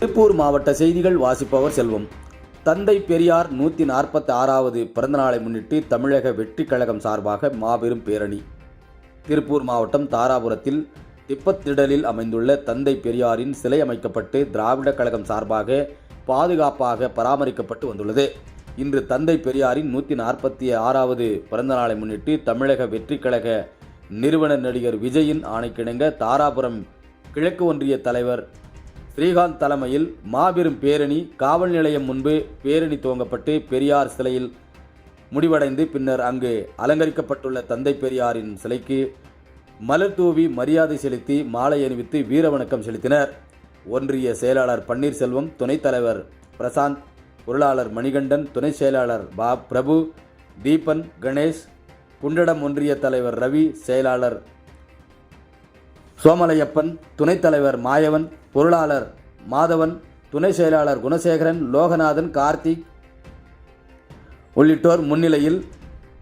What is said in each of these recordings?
திருப்பூர் மாவட்ட செய்திகள் வாசிப்பவர் செல்வம். தந்தை பெரியார் நூற்றி நாற்பத்தி ஆறாவது பிறந்தநாளை முன்னிட்டு தமிழக வெற்றி கழகம் சார்பாக மாபெரும் பேரணி. திருப்பூர் மாவட்டம் தாராபுரத்தில் திப்பத்திடலில் அமைந்துள்ள தந்தை பெரியாரின் சிலை அமைக்கப்பட்டு திராவிடக் கழகம் சார்பாக பாதுகாப்பாக பராமரிக்கப்பட்டு வந்துள்ளது. இன்று தந்தை பெரியாரின் நூற்றி நாற்பத்தி ஆறாவது பிறந்தநாளை முன்னிட்டு தமிழக வெற்றிக்கழக நிறுவன நடிகர் விஜயின் ஆணைக்கிணங்க தாராபுரம் கிழக்கு ஒன்றிய தலைவர் ஸ்ரீகாந்த் தலைமையில் மாபெரும் பேரணி காவல் நிலையம் முன்பு பேரணி துவங்கப்பட்டு பெரியார் சிலையில் முடிவடைந்து பின்னர் அங்கு அலங்கரிக்கப்பட்டுள்ள தந்தை பெரியாரின் சிலைக்கு மலர் தூவி மரியாதை செலுத்தி மாலை அணிவித்து வீரவணக்கம் செலுத்தினர். ஒன்றிய செயலாளர் பன்னீர்செல்வம் துணைத் தலைவர் பிரசாந்த் பொருளாளர் மணிகண்டன் துணை செயலாளர் பா பிரபு தீபன் கணேஷ் குண்டடம் ஒன்றிய தலைவர் ரவி செயலாளர் சோமலையப்பன் துணைத் தலைவர் மாயவன் பொருளாளர் மாதவன் துணை செயலாளர் குணசேகரன் லோகநாதன் கார்த்திக் உள்ளிட்டோர் முன்னிலையில்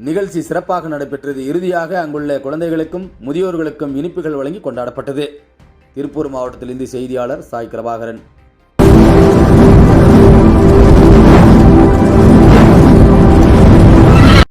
நிகழ்ச்சி சிறப்பாக நடைபெற்றது. இறுதியாக அங்குள்ள குழந்தைகளுக்கும் முதியோர்களுக்கும் இனிப்புகள் வழங்கி கொண்டாடப்பட்டது. திருப்பூர் மாவட்டத்திலிருந்து செய்தியாளர் சாய் பிரபாகரன்